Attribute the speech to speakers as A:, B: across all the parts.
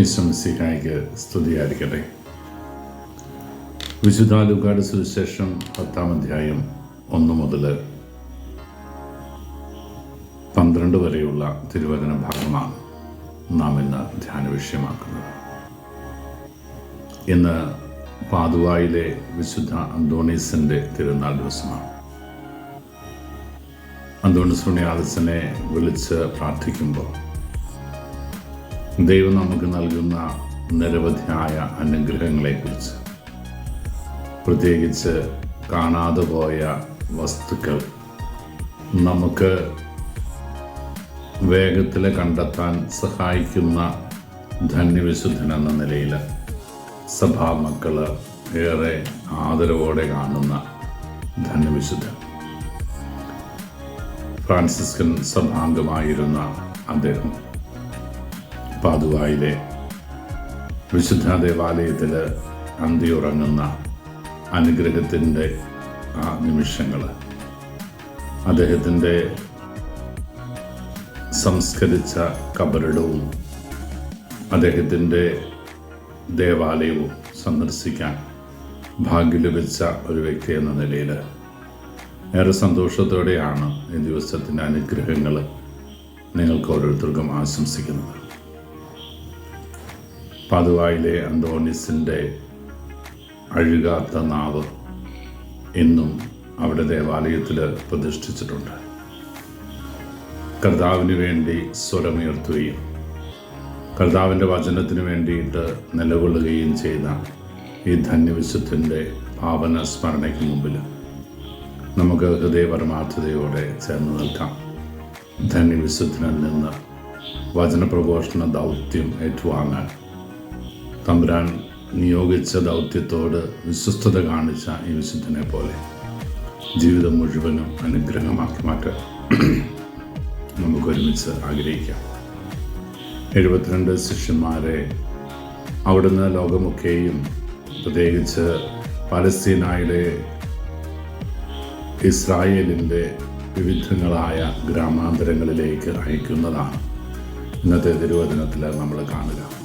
A: ഈശ്വംസിഹായിക്ക് സ്തുതിയായിരിക്കട്ടെ. വിശുദ്ധ ലുക്കാട് സുവിശേഷം പത്താം അധ്യായം ഒന്ന് മുതൽ പന്ത്രണ്ട് വരെയുള്ള തിരുവചന ഭാഗമാണ് നാം ഇന്ന് ധ്യാന വിഷയമാക്കുന്നത്. ഇന്ന് പാതുവായിലെ വിശുദ്ധ അന്തോണീസിന്റെ തിരുനാൾ ദിവസമാണ്. അന്തോണീസ് പുണ്യാദസിനെ വിളിച്ച് പ്രാർത്ഥിക്കുമ്പോൾ ദൈവം നമുക്ക് നൽകുന്ന നിരവധിയായ അനുഗ്രഹങ്ങളെക്കുറിച്ച്. പ്രത്യേകിച്ച് കാണാതെ പോയ വസ്തുക്കൾ. നമുക്ക് വേഗത്തിൽ കണ്ടെത്താൻ സഹായിക്കുന്ന ധന്യവിശുദ്ധൻ എന്ന നിലയിൽ സഭാമക്കൾ ഏറെ ആദരവോടെ കാണുന്ന ധന്യവിശുദ്ധൻ. ഫ്രാൻസിസ്കൻ സഭാംഗമായിരുന്ന അദ്ദേഹം. പാതുവായിലെ വിശുദ്ധ ദേവാലയത്തിൽ അന്തിയുറങ്ങുന്ന അനുഗ്രഹത്തിന്റെ ആ നിമിഷങ്ങൾ അദ്ദേഹത്തിന്റെ സംസ്കരിച്ച കബറിടവും അദ്ദേഹത്തിന്റെ ദേവാലയവും സന്ദർശിക്കാൻ ഭാഗ്യം ലഭിച്ച ഒരു വ്യക്തി എന്ന നിലയിൽ ഏറെ സന്തോഷത്തോടെയാണ് ഈ ദിവസത്തിന്റെ അനുഗ്രഹങ്ങൾ നിങ്ങൾക്ക് ഓരോരുത്തർക്കും ആശംസിക്കുന്നത്. പതുവായിലെ അന്തോണിസിന്റെ അഴുകാത്ത നാവ് ഇന്നും അവിടെ ദേവാലയത്തിൽ പ്രതിഷ്ഠിച്ചിട്ടുണ്ട്. കർത്താവിന് വേണ്ടി സ്വരമുയർത്തുകയും കർത്താവിന്റെ വചനത്തിന് വേണ്ടിയിട്ട് നിലകൊള്ളുകയും ചെയ്ത ഈ ധന്യവിശുദ്ധന്റെ പാവന സ്മരണയ്ക്ക് മുമ്പിൽ നമുക്ക് ഹൃദയപരമാർത്ഥതയോടെ ചേർന്ന് നിൽക്കാം. ധന്യവിശുദ്ധനിൽ നിന്ന് വചനപ്രഘോഷണ ദൗത്യം ഏറ്റുവാങ്ങാൻ തമ്പുരാൻ നിയോഗിച്ച ദൗത്യത്തോട് വിശ്വസ്തത കാണിച്ച ഈ വിശുദ്ധനെ പോലെ ജീവിതം മുഴുവനും അനുഗ്രഹമാക്കി മാറ്റാൻ നമുക്ക് ഒരുമിച്ച് ആഗ്രഹിക്കാം. എഴുപത്തിരണ്ട് ശിഷ്യന്മാരെ അവിടുന്ന് ലോകമൊക്കെയും പ്രത്യേകിച്ച് പലസ്തീനായുടെ ഇസ്രായേലിന്റെ വിവിധങ്ങളായ ഗ്രാമാന്തരങ്ങളിലേക്ക് അയക്കുന്നതാണ്. ഇന്നത്തെ തിരുവചനത്തിൽ നമ്മൾ കാണുക.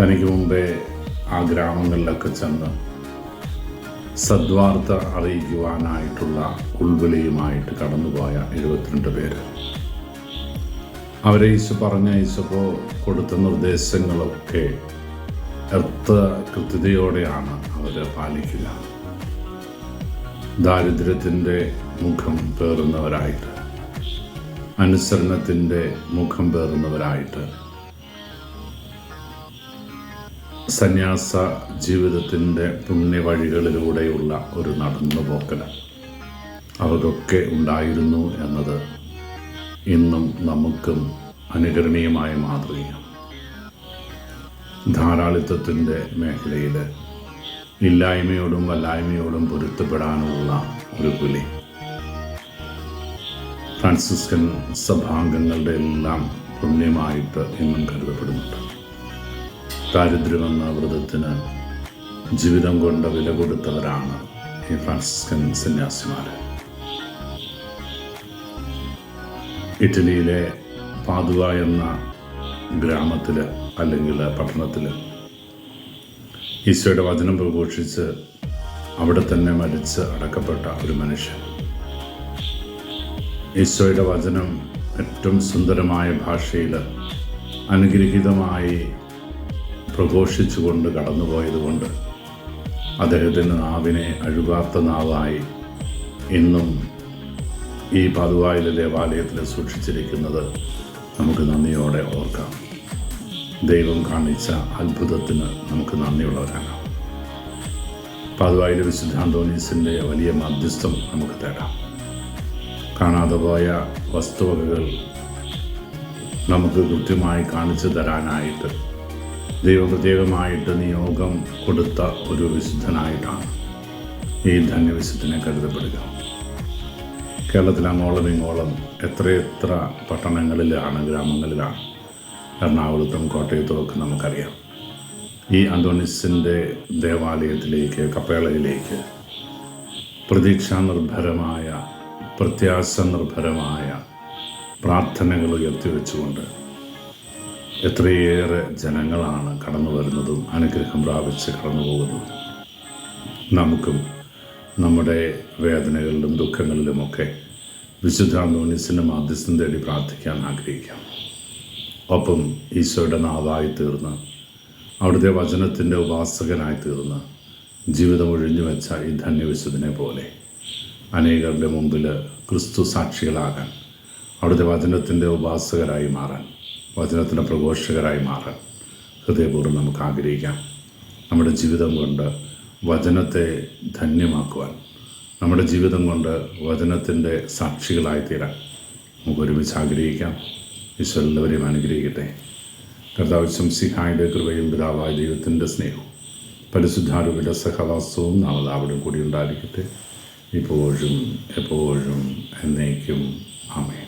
A: തനിക്ക് മുമ്പേ ആ ഗ്രാമങ്ങളിലൊക്കെ ചെന്ന് സദ്വാർത്ത അറിയിക്കുവാനായിട്ടുള്ള ഉൾവിളിയുമായിട്ട് കടന്നുപോയ എഴുപത്തിരണ്ട് പേര്. അവരെ ഈശോ പറഞ്ഞയച്ചപ്പോൾ കൊടുത്ത നിർദ്ദേശങ്ങളൊക്കെ എർത്ത കൃത്യതയോടെയാണ് അവർ പാലിക്കുക. ദാരിദ്ര്യത്തിന്റെ മുഖം പേറുന്നവരായിട്ട് അനുസരണത്തിന്റെ മുഖം പേറുന്നവരായിട്ട് സന്യാസ ജീവിതത്തിന്റെ പുണ്യവഴികളിലൂടെയുള്ള ഒരു നടന്നുപോക്കൽ. അതൊക്കെ ഉണ്ടായിരുന്നു എന്നത് ഇന്നും നമുക്കും അനുകരണീയമായ മാതൃകയാണ്. ധാരാളിത്വത്തിന്റെ മേഖലയിൽ ഇല്ലായ്മയോടും വല്ലായ്മയോടും പൊരുത്തപ്പെടാനുള്ള ഒരു പുലി. ഫ്രാൻസിസ്കൻ സഭാംഗങ്ങളുടെ എല്ലാം പുണ്യമായിട്ട് ഇന്നും കരുതപ്പെടുന്നുണ്ട്. ദാരിദ്ര്യമെന്ന വ്രതത്തിന് ജീവിതം കൊണ്ട് വില കൊടുത്തവരാണ് ഈ ഫ്രാൻസിസ്കൻ സന്യാസിമാർ ഇറ്റലിയിലെ പാതുവ എന്ന ഗ്രാമത്തിൽ അല്ലെങ്കിൽ പട്ടണത്തിൽ ഈശോയുടെ വചനം പ്രഘോഷിച്ച് അവിടെ തന്നെ മരിച്ച് അടക്കപ്പെട്ട ഒരു മനുഷ്യൻ. ഈശോയുടെ വചനം ഏറ്റവും സുന്ദരമായ ഭാഷയിൽ അനുഗ്രഹീതമായി പ്രഘോഷിച്ചുകൊണ്ട് കടന്നുപോയതുകൊണ്ട് അദ്ദേഹത്തിന്റെ നാവിനെ അഴുകാത്ത നാവായി ഇന്നും ഈ പതുവായിലെ ദേവാലയത്തിൽ സൂക്ഷിച്ചിരിക്കുന്നത് നമുക്ക് നന്ദിയോടെ ഓർക്കാം. ദൈവം കാണിച്ച അത്ഭുതത്തിന് നമുക്ക് നന്ദിയുള്ളവരാണ് പതുവായിലെ വിശുദ്ധാന്തോണീസിന്റെ വലിയ മധ്യസ്ഥം നമുക്ക് തേടാം. കാണാതെ പോയ വസ്തുവകകൾ നമുക്ക് കൃത്യമായി കാണിച്ചു തരാനായിട്ട് ദൈവം പ്രത്യേകമായിട്ട് നിയോഗം കൊടുത്ത ഒരു വിശുദ്ധനായിട്ടാണ് ഈ ധന്യവിശുദ്ധനെ കരുതപ്പെടുക. കേരളത്തിൽ അങ്ങോളം ഇങ്ങോളം എത്രയെത്ര പട്ടണങ്ങളിലാണ് ഗ്രാമങ്ങളിലാണ് എറണാകുളത്തും കോട്ടയത്തും ഒക്കെ നമുക്കറിയാം. ഈ അന്തോണിസിന്റെ ദേവാലയത്തിലേക്ക് കപ്പേളയിലേക്ക് പ്രതീക്ഷാനിർഭരമായ പ്രത്യാശ നിർഭരമായ പ്രാർത്ഥനകൾ ഉയർത്തിവെച്ചുകൊണ്ട് എത്രയേറെ ജനങ്ങളാണ് കടന്നു വരുന്നതും അനുഗ്രഹം പ്രാപിച്ച് കടന്നു പോകുന്നതും. നമുക്കും നമ്മുടെ വേദനകളിലും ദുഃഖങ്ങളിലുമൊക്കെ വിശുദ്ധ അന്തോണീസിന്റെ മാധ്യസ്ഥം തേടി പ്രാർത്ഥിക്കാൻ ആഗ്രഹിക്കാം. ഒപ്പം ഈശോയുടെ നാവായി തീർന്ന് അവിടുത്തെ വചനത്തിന്റെ ഉപാസകനായി തീർന്ന് ജീവിതം ഒഴിഞ്ഞു വെച്ച ഈ ധന്യവിശുദ്ധനെ പോലെ അനേകരുടെ മുമ്പിൽ ക്രിസ്തു സാക്ഷികളാകാൻ അവിടുത്തെ വചനത്തിന്റെ ഉപാസകരായി മാറാൻ വചനത്തിന്റെ പ്രഘോഷകരായി മാറാൻ ഹൃദയപൂർവം നമുക്ക് ആഗ്രഹിക്കാം. നമ്മുടെ ജീവിതം കൊണ്ട് വചനത്തെ ധന്യമാക്കുവാൻ നമ്മുടെ ജീവിതം കൊണ്ട് വചനത്തിന്റെ സാക്ഷികളായി തീരാൻ നമുക്ക് ഒരുമിച്ച് ആഗ്രഹിക്കാം. ഈശോ എല്ലാവരെയും അനുഗ്രഹിക്കട്ടെ. കർത്താവ് ശംസിഹായുടെ കൃപയും പിതാവായ ദൈവത്തിന്റെ സ്നേഹവും പരിശുദ്ധാരൂപിന്റെ സഹവാസവും നാളെ അവിടെ കൂടി ഉണ്ടായിരിക്കട്ടെ. ഇപ്പോഴും എപ്പോഴും എന്നേക്കും. ആമേ